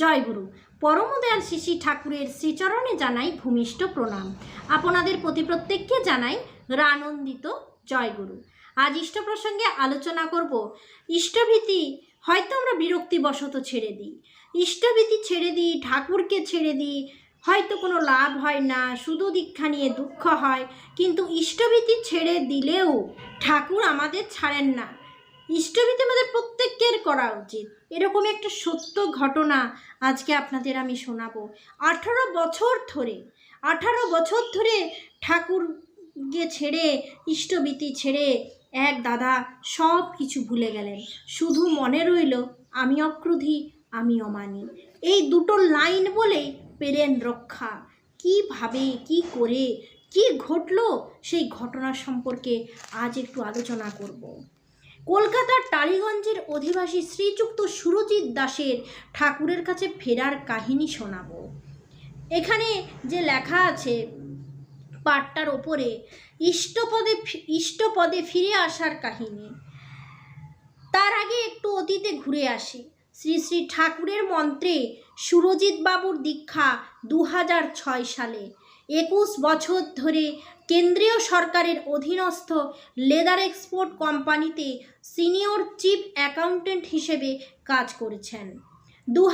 জয়গুরু পরমদয়াল শিশি ঠাকুরের শ্রীচরণে জানাই ভূমিষ্ঠ প্রণাম। আপনাদের প্রতি প্রত্যেককে জানাই রানন্দিত জয়গুরু আজ ইষ্ট প্রসঙ্গে আলোচনা করব, ইষ্টভীতি হয়তো আমরা বিরক্তিবশত ছেড়ে দিই। ইষ্টভীতি ছেড়ে দিই, ঠাকুরকে ছেড়ে দিই, হয়তো কোনো লাভ হয় না, শুধু দীক্ষা নিয়ে দুঃখ হয়। কিন্তু ইষ্টভীতি ছেড়ে দিলেও ঠাকুর আমাদের ছাড়েন না। ইষ্টভীতি আমাদের প্রত্যেকের করা উচিত। এরকম একটা সত্য ঘটনা আজকে আপনাদের আমি শোনাবো। আঠারো বছর ধরে, আঠারো বছর ধরে ঠাকুরকে ছেড়ে ইষ্টভীতি ছেড়ে এক দাদা সব কিছু ভুলে গেলেন। শুধু মনে রইল, আমি অক্রোধী, আমি অমানি। এই দুটো লাইন বলেই পেলেন রক্ষা। কীভাবে কি করে, কি ঘটলো, সেই ঘটনা সম্পর্কে আজ একটু আলোচনা করব। কলকাতার টালিগঞ্জের অধিবাসী শ্রীযুক্ত সুরজিৎ দাসের ঠাকুরের কাছে ফেরার কাহিনী শোনাবো। এখানে যে লেখা আছে পাটটার ওপরে, ইষ্টপদে ইষ্টপদে ফিরে আসার কাহিনী। তার আগে একটু অতীতে ঘুরে আসি। শ্রী শ্রী ঠাকুরের মন্ত্রে সুরজিৎ বাবুর দীক্ষা দু সালে। একুশ বছর ধরে কেন্দ্রীয় সরকারের অধীনস্থ লেদার এক্সপোর্ট কোম্পানিতে সিনিয়র চিফ অ্যাকাউন্টেন্ট হিসেবে কাজ করেছেন। দু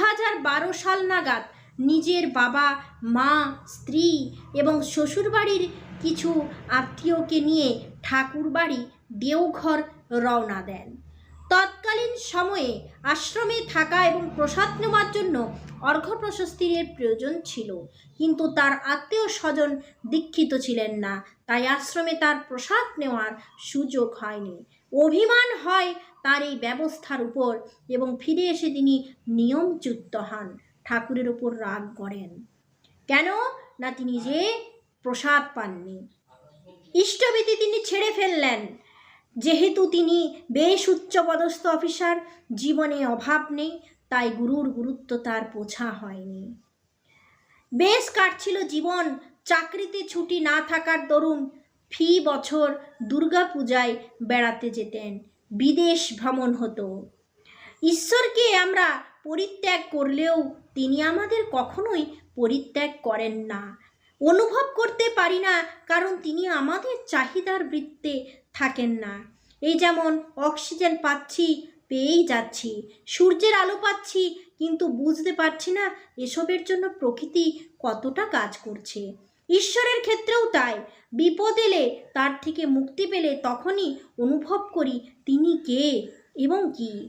সাল নাগাদ নিজের বাবা, মা, স্ত্রী এবং শ্বশুরবাড়ির কিছু আত্মীয়কে নিয়ে ঠাকুরবাড়ি দেওঘর রওনা দেন। সময়ে আশ্রমে থাকা এবং প্রসাদ নেওয়ার জন্য অর্ঘ্য প্রশস্তির প্রয়োজন ছিল। কিন্তু তার আত্মীয় স্বজন দীক্ষিত ছিলেন না, তাই আশ্রমে তার প্রসাদ নেওয়ার সুযোগ হয়নি। অভিমান হয় তার এই ব্যবস্থার উপর এবং ফিরে এসে তিনি নিয়মচ্যুত হন, ঠাকুরের উপর রাগ করেন। কেন না তিনি যে প্রসাদ পাননি? ইষ্টবিধি তিনি ছেড়ে ফেললেন। যেহেতু তিনি বেশ উচ্চপদস্থ অফিসার, জীবনে অভাব নেই, তাই গুরুর গুরুত্ব তার বোঝা হয়নি। বেশ কাটছিল জীবন, চাকরিতে ছুটি না থাকার দরুন ফি বছর দুর্গাপূজায় বেড়াতে যেতেন, বিদেশ ভ্রমণ হতো। ঈশ্বরকে আমরা পরিত্যাগ করলেও তিনি আমাদের কখনোই পরিত্যাগ করেন না। অনুভব করতে পারি না, কারণ তিনি আমাদের চাহিদার বৃত্তে থাকেন না। এই যেমন অক্সিজেন পাচ্ছি, পেয়েই যাচ্ছি। সূর্যের আলো পাচ্ছি, কিন্তু বুঝতে পারছি না এসবের জন্য প্রকৃতি কতটা কাজ করছে। ঈশ্বরের ক্ষেত্রেও তাই। বিপদ এলে তার থেকে মুক্তি পেলে তখনই অনুভব করি তিনি কে এবং কি।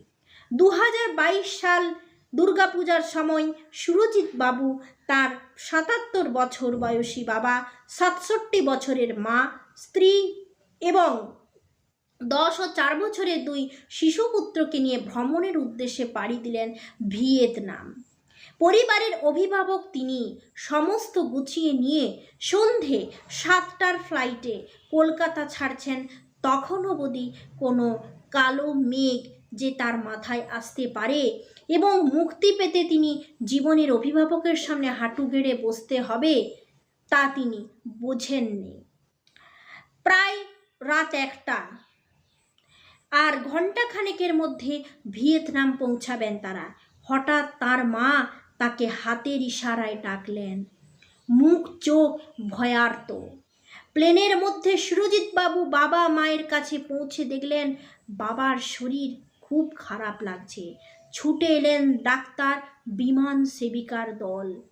দু হাজার বাইশ সাল দুর্গাপূজার সময় সুরজিৎ বাবু তার সাতাত্তর বছর বয়সী বাবা, সাতষট্টি বছরের মা, স্ত্রী এবং দশ ও চার বছরের দুই শিশুপুত্রকে নিয়ে ভ্রমণের উদ্দেশ্যে পাড়ি দিলেন ভিয়েতনাম। পরিবারের অভিভাবক তিনি সমস্ত গুছিয়ে নিয়ে সন্ধে সাতটার ফ্লাইটে কলকাতা ছাড়ছেন। তখন অবধি কোনো কালো মেঘ যে তার মাথায় আসতে পারে এবং মুক্তি পেতে তিনি জীবনের অভিভাবকের সামনে হাঁটু গেড়ে বসতে হবে, তা তিনি বোঝেননি। প্রায় রাত একটা। আর ঘণ্টাখানেকের মধ্যে ভিয়েতনাম পৌঁছাবেন তারা। হঠাৎ তার মা তাকে হাতের ইশারায় ডাকলেন। মুখ, চোখ ভয়ার্ত। প্লেনের মধ্যে সুরজিৎ বাবু বাবা মায়ের কাছে পৌঁছে দেখলেন বাবার শরীর খুব খারাপ লাগছে। ছুটে এলেন ডাক্তার, বিমান সেবিকার দল।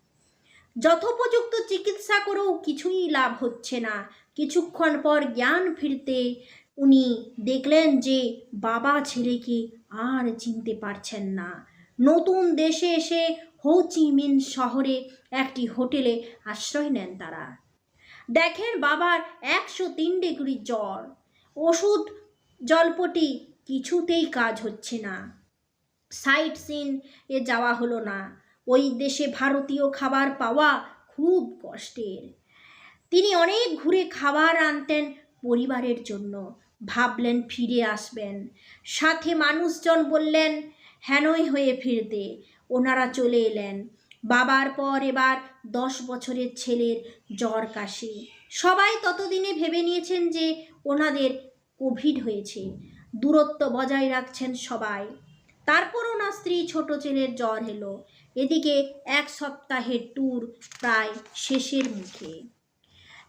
যথোপযুক্ত চিকিৎসা করেও কিছুই লাভ হচ্ছে না। কিছুক্ষণ পর জ্ঞান ফিরতে উনি দেখলেন যে বাবা ছেলেকে আর চিনতে পারছেন না। নতুন দেশে এসে হৌচিমিন শহরে একটি হোটেলে আশ্রয় নেন তারা। দেখেন বাবার একশো তিন ডিগ্রি জ্বর। ওষুধ, জলপটি কিছুতেই কাজ হচ্ছে না। সাইট সিন এ যাওয়া হলো না। ওই দেশে ভারতীয় খাবার পাওয়া খুব কষ্টের। তিনি অনেক ঘুরে খাবার আনতেন পরিবারের জন্য। ভাবলেন ফিরে আসবেন। সাথে মানুষজন বললেন, হেনই হয়ে ফিরতে। ওনারা চলে এলেন। বাবার পর এবার দশ বছরের ছেলের জ্বর কাশি। সবাই ততদিনে ভেবে নিয়েছেন যে ওনাদের কোভিড হয়েছে। দূরত্ব বজায় রাখছেন সবাই। তারপর ওনার স্ত্রী ছোট ছেলের জ্বর এলো। এদিকে এক সপ্তাহের ট্যুর প্রায় শেষের মুখে।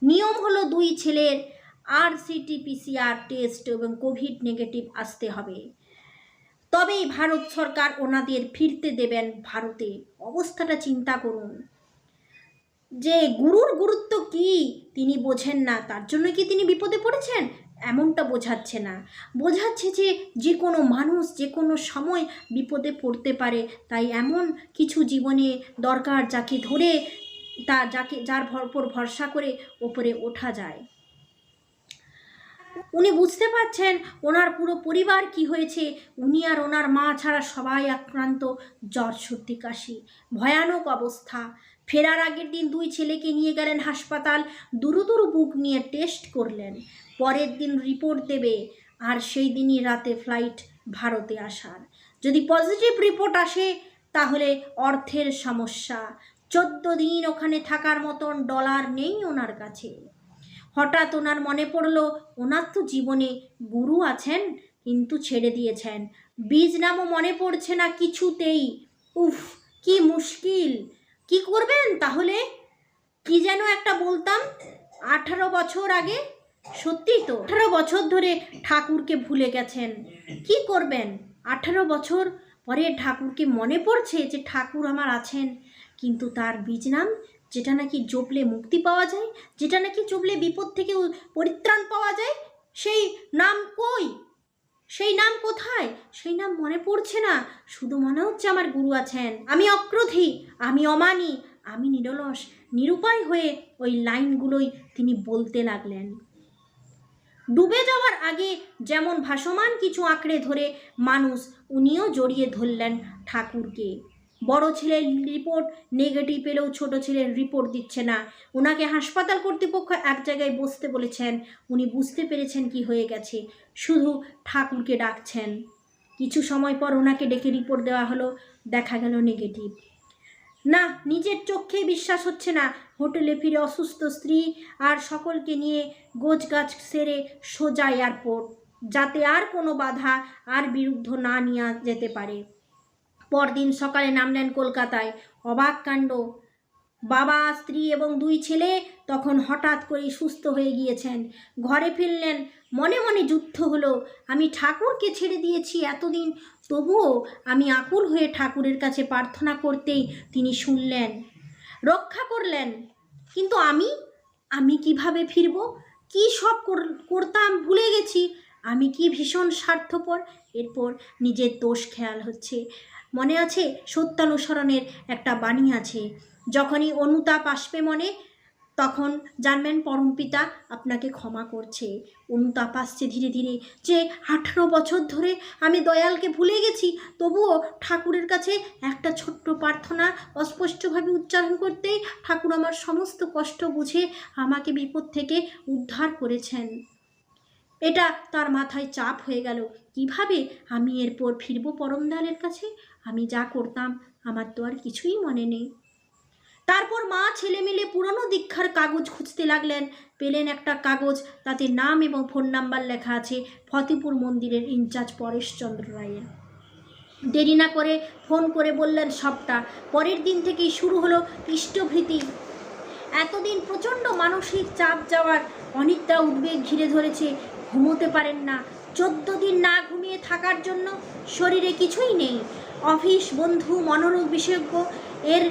নিয়ম হলো দুই ছেলের আর সিটি পিসিআর টেস্ট এবং কোভিড নেগেটিভ আসতে হবে। তবেই ভারত সরকার ওনাদের ফিরতে দেবেন ভারতে। অবস্থাটা চিন্তা করুন। যে গুরুর গুরুত্ব কি তিনি বোঝেন না, তার জন্য কি তিনি বিপদে পড়েছেন? এমনটা বোঝাচ্ছে না। বোঝাচ্ছে যে যে কোনো মানুষ যে কোনো সময় বিপদে পড়তে পারে, তাই এমন কিছু জীবনে দরকার যাকে ধরে তা যাকে, যার ভর- উপর ভরসা করে ওপরে ওঠা যায়। উনি বুঝতে পারছেন ওনার পুরো পরিবার কি হয়েছে। উনি আর ওনার মা ছাড়া সবাই আক্রান্ত, জ্বর, সর্দি, কাশি, ভয়ানক অবস্থা। ফেরার আগের দিন দুই ছেলেকে নিয়ে গেলেন হাসপাতাল। দুরু দুরু বুক নিয়ে টেস্ট করলেন। পরের দিন রিপোর্ট দেবে, আর সেই দিনই রাতে ফ্লাইট ভারতে আসার। যদি পজিটিভ রিপোর্ট আসে, তাহলে অর্থের সমস্যা। চোদ্দ দিন ওখানে থাকার মতন ডলার নেই ওনার কাছে। হঠাৎ ওনার মনে পড়ল, ওনার তো জীবনে গুরু আছেন, কিন্তু ছেড়ে দিয়েছেন। বীজ নামও মনে পড়ছে না কিছুতেই। উফ, কি মুশকিল! কি করবেন তাহলে? কি যেন একটা বলতাম, আঠারো বছর আগে সত্যি তো, আঠারো বছর ধরে ঠাকুরকে ভুলে গেছেন। কি করবেন? আঠারো বছর পরে ঠাকুরকে মনে পড়ছে যে ঠাকুর আমার আছেন, কিন্তু তার বীজ নাম, যেটা নাকি জপলে মুক্তি পাওয়া যায়, যেটা নাকি জপলে বিপদ থেকে পরিত্রাণ পাওয়া যায়, সেই নাম কই? সেই নাম কোথায়? সেই নাম মনে পড়ছে না। শুধু মনে হচ্ছে আমার গুরু আছেন। আমি অক্রোধী, আমি অমানি, আমি নিরলস, নিরুপায় হয়ে ওই লাইনগুলোই তিনি বলতে লাগলেন। ডুবে যাওয়ার আগে যেমন ভাসমান কিছু আঁকড়ে ধরে, মানুষ উনিও জড়িয়ে ধরলেন ঠাকুরকে। বড় ছেলের রিপোর্ট নেগেটিভ পেলেও ছোট ছেলের রিপোর্ট দিচ্ছে না। ওনাকে হাসপাতাল কর্তৃপক্ষ এক জায়গায় বসতে বলেছেন। উনি বুঝতে পেরেছেন কি হয়ে গেছে। শুধু ঠাকুরকে ডাকছেন। কিছু সময় পর ওনাকে ডেকে রিপোর্ট দেওয়া হলো। দেখা গেল নেগেটিভ না, নিজের চোখেই বিশ্বাস হচ্ছে না। হোটেলে ফিরে অসুস্থ স্ত্রী আর সকলকে নিয়ে গোছ গাছ সেরে সোজা এয়ারপোর্ট যাতে আর কোনো বাধা আর বিরুদ্ধ না নিয়ে যেতে পারে। পরদিন সকালে নামলেন কলকাতায়। অবাক কাণ্ড। বাবা, স্ত্রী এবং দুই ছেলে তখন হঠাৎ করে সুস্থ হয়ে গিয়েছেন। ঘরে ফিরলেন, মনে মনে যুদ্ধ হলো। আমি ঠাকুরকে ছেড়ে দিয়েছি এতদিন, তবুও আমি আকুল হয়ে ঠাকুরের কাছে প্রার্থনা করতেই তিনি শুনলেন। রক্ষা করলেন, কিন্তু আমি আমি কীভাবে ফিরব? কি সব কর- করতাম, ভুলে গেছি। আমি কি ভীষণ স্বার্থপর? এরপর নিজের দোষ খেয়াল হচ্ছে। মনে আছে? সত্যানুসরণের একটা বাণী আছে। যখনই অনুতাপ আসবে মনে, তখন জানবেন পরমপিতা আপনাকে ক্ষমা করছে। অনুতাপ আসছে ধীরে ধীরে। যে আঠারো বছর ধরে আমি দয়ালকে ভুলে গেছি, তবুও ঠাকুরের কাছে একটা ছোট্ট প্রার্থনা অস্পষ্টভাবে উচ্চারণ করতেই ঠাকুর আমার সমস্ত কষ্ট বুঝে আমাকে বিপদ থেকে উদ্ধার করেছেন। এটা তার মাথায় চাপ হয়ে গেল। কীভাবে আমি এরপর ফিরব পরমদয়ালের কাছে? আমি যা করতাম, আমার তো আর কিছুই মনে নেই। তারপর মা ছেলে মিলে পুরনো দীক্ষার কাগজ খুঁজতে লাগলেন। পেলেন একটা কাগজ, তাতে নাম এবং ফোন নাম্বার লেখা আছে ফতেপুর মন্দিরের ইনচার্জ পরেশচন্দ্র রায়ের। দেরি না করে ফোন করে বললেন সবটা। পরের দিন থেকেই শুরু হলো ইষ্টভৃতি এতদিন প্রচণ্ড মানসিক চাপ যাওয়ার অনেকটা উদ্বেগ ঘিরে ধরেছে। ঘুমোতে পারেন না। চোদ্দ দিন না ঘুমিয়ে থাকার জন্য শরীরে কিছুই নেই। অফিস, বন্ধু, মনোরোগ বিশেষজ্ঞ, এর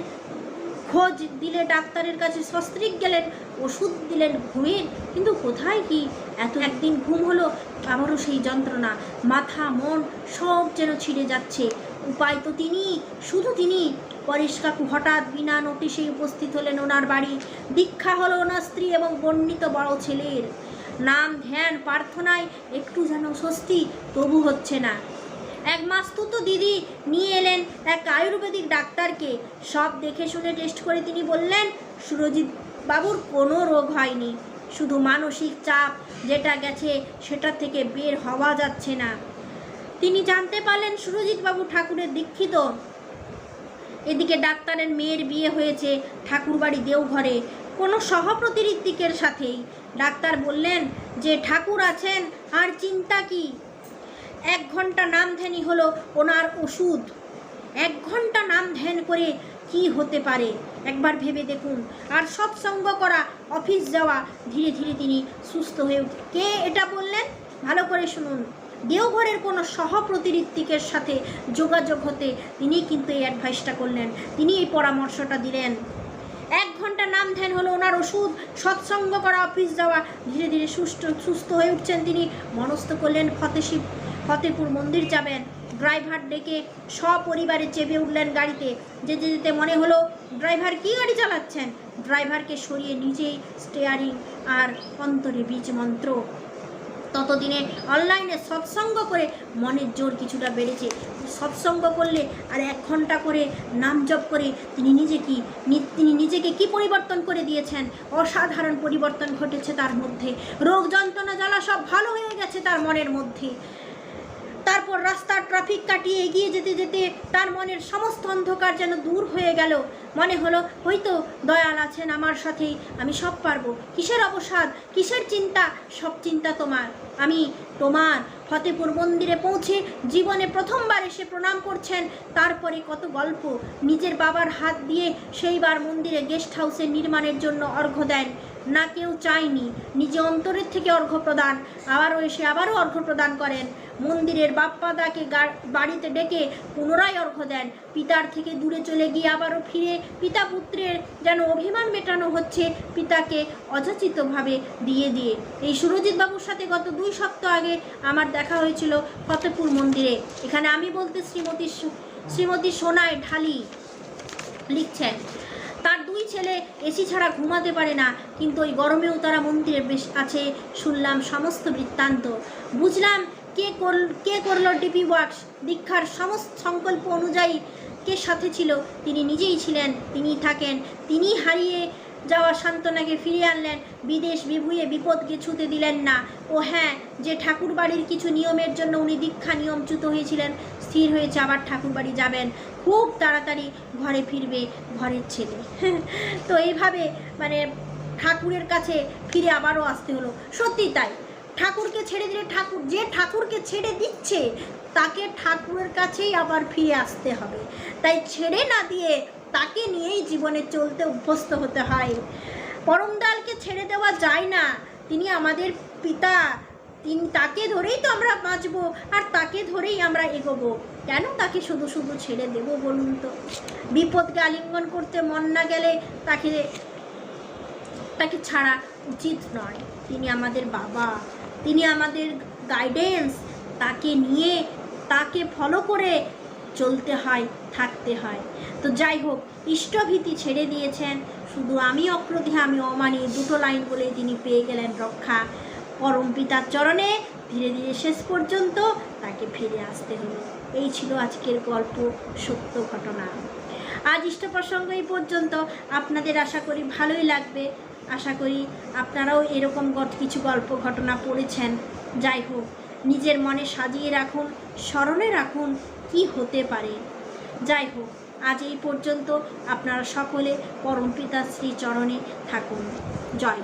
খোঁজ দিলে ডাক্তারের কাছে সস্ত্রিক গেলেন, ওষুধ দিলেন ঘুমের কিন্তু কোথায় কি? এত একদিন ঘুম হলো আবারও সেই যন্ত্রণা। মাথা, মন সব যেন ছিঁড়ে যাচ্ছে। উপায় তো তিনি, শুধু তিনি। পরেশ কাকু হঠাৎ বিনা নোটিশে উপস্থিত হলেন ওনার বাড়ি। দীক্ষা হলো ওনার স্ত্রী এবং বর্ণিত বড় ছেলের। নাম, ধ্যান, প্রার্থনায় একটু যেন স্বস্তি, তবু হচ্ছে না। এক মাস্তুত দিদি নিয়ে এলেন। এক আয়ুর্বেদিক ডাক্তারকে। সব দেখে শুনে টেস্ট করে তিনি বললেন, সুরজিৎ বাবুর কোনো রোগ হয়নি। শুধু মানসিক চাপ যেটা গেছে সেটা থেকে বের হওয়া যাচ্ছে না। তিনি জানতে পারলেন সুরজিৎ বাবু ঠাকুরের দীক্ষিত। এদিকে ডাক্তারের মেয়ের বিয়ে হয়েছে ঠাকুরবাড়ি দেওঘরে। কোনো সহপ্রতিনিধিকের সাথেই। ডাক্তার বললেন যে, ঠাকুর আছেন, আর চিন্তা কি? এক ঘণ্টা নাম ধ্যানই হলো ওনার ওষুধ। এক ঘণ্টা নাম ধ্যান করে কি হতে পারে? একবার ভেবে দেখুন। আর সৎসঙ্গ করা, অফিস যাওয়া, ধীরে ধীরে তিনি সুস্থ হয়ে উঠ কে এটা বললেন? ভালো করে শুনুন। দেওঘরের কোনো সহপ্রতিনিধিকের সাথে যোগাযোগ হতে তিনি কিন্তু এই অ্যাডভাইসটা করলেন। তিনি এই পরামর্শটা দিলেন। এক ঘণ্টা নাম ধ্যান হলো ওনার ওষুধ সৎসঙ্গ করা, অফিস যাওয়া, ধীরে ধীরে সুস্থ সুস্থ হয়ে উঠছেন তিনি। মনস্থ করলেন ফতেশিব ফতেপুর মন্দির যাবেন। ড্রাইভার ডেকে সপরিবারে চেপে উঠলেন গাড়িতে। যেতে যেতে মনে হলো, ড্রাইভার কি গাড়ি চালাচ্ছেন? ড্রাইভারকে সরিয়ে নিজেই স্টেয়ারিং আর অন্তরে বীজ মন্ত্র। ততদিনে অনলাইনে সৎসঙ্গ করে মনের জোর কিছুটা বেড়েছে। সৎসঙ্গ করলে আর এক ঘণ্টা করে নাম জপ করে তিনি নিজে কি তিনি নিজেকে কি পরিবর্তন করে দিয়েছেন? অসাধারণ পরিবর্তন ঘটেছে তার মধ্যে। রোগ যন্ত্রণা, জ্বালা সব ভালো হয়ে গেছে তার মনের মধ্যে। তারপর রাস্তার ট্রাফিক কাটিয়ে এগিয়ে যেতে যেতে তার মনের সমস্ত অন্ধকার যেন দূর হয়ে গেল। মনে হলো, হয়তো দয়াল আছেন আমার সাথেই, আমি সব পারব। কিসের অবসাদ? কিসের চিন্তা? সব চিন্তা তোমার। আমি তোমার ফতেপুর মন্দিরে পৌঁছে জীবনে প্রথমবার এসে প্রণাম করছেন। তারপরে কত গল্প। নিজের বাবার হাত দিয়ে সেইবার মন্দিরে গেস্ট হাউসের নির্মাণের জন্য অর্ঘ্য দেন। না কেউ চায়নি। নিজে অন্তরের থেকে অর্ঘ্য প্রদান। আবারও এসে আবারও অর্ঘ্য প্রদান করেন। মন্দিরের বাপ্পাদাকে বাড়িতে ডেকে পুনরায় অর্ঘ্য দেন। পিতার থেকে দূরে চলে গিয়ে আবারও ফিরে পিতা পুত্রের যেন অভিমান মেটানো হচ্ছে পিতাকে অযাচিতভাবে দিয়ে দিয়ে। এই সুরজিৎ বাবুর সাথে গত দুই সপ্তাহ আগে আমার দেখা হয়েছিল ফতেপুর মন্দিরে। এখানে আমি বলতে শ্রীমতী শ্রীমতী সোনায় ঢালি লিখছেন, তার দুই ছেলে এসি ছাড়া ঘুমাতে পারে না, কিন্তু ওই গরমেও তারা মন্দিরে বেশ আছে, শুনলাম সমস্ত বৃত্তান্ত। বুঝলাম কে কর, কে করল ডিপি ওয়ার্কস দীক্ষার সমস্ত সংকল্প অনুযায়ী কে সাথে ছিল? তিনি নিজেই ছিলেন তিনিই থাকেন, তিনি হারিয়ে যাওয়া সান্ত্বনাকে ফিরিয়ে আনলেন, বিদেশ বিভুয়ে বিপদকে ছুতে দিলেন না। ও হ্যাঁ যে ঠাকুর বাড়ির কিছু নিয়মের জন্য উনি দীক্ষা নিয়মচ্যুত হয়েছিলেন, স্থির হয়েছে, আবার ঠাকুর বাড়ি যাবেন। খুব তাড়াতাড়ি ঘরে ফিরবে ঘরের ছেলে। তো এইভাবে মানে ঠাকুরের কাছে ফিরে আবারও আসতে হলো। সত্যি তাই। ঠাকুরকে ছেড়ে দিলে ঠাকুর, যে ঠাকুরকে ছেড়ে দিচ্ছে, তাকে ঠাকুরের কাছেই আবার ফিরে আসতে হবে। তাই ছেড়ে না দিয়ে তাকে নিয়েই জীবনে চলতে অভ্যস্ত হতে হয়। পরমদালকে ছেড়ে দেওয়া যায় না। তিনি আমাদের পিতা, তিনি তাকে ধরেই তো আমরা বাঁচবো, আর তাকে ধরেই আমরা এগোবো। কেন তাকে শুধু শুধু ছেড়ে দেবো বলুন তো? বিপদকে আলিঙ্গন করতে মন না গেলে তাকে তাকে ছাড়া উচিত নয়। তিনি আমাদের বাবা। তিনি আমাদের গাইডেন্স তাকে নিয়ে, তাকে ফলো করে চলতে হয়, থাকতে হয়। তো যাই হোক, ইষ্টভীতি ছেড়ে দিয়েছেন। শুধু আমি অক্রোধে, আমি অমানি, দুটো লাইন বলেই তিনি পেয়ে গেলেন রক্ষা। পরম পিতার চরণে ধীরে ধীরে শেষ পর্যন্ত তাকে ফিরে আসতে হলো। এই ছিল আজকের গল্প, সত্য ঘটনা। আজ ইষ্ট প্রসঙ্গ এই পর্যন্ত। আপনাদের আশা করি ভালোই লাগবে। আশা করি আপনারাও এরকম কিছু গল্প, ঘটনা পড়েছেন। যাই হোক, নিজের মনে সাজিয়ে রাখুন, স্মরণে রাখুন কি হতে পারে। যাই হোক, আজ এই পর্যন্ত আপনারা সকলে পরমপিতা শ্রীচরণে থাকুন। জয়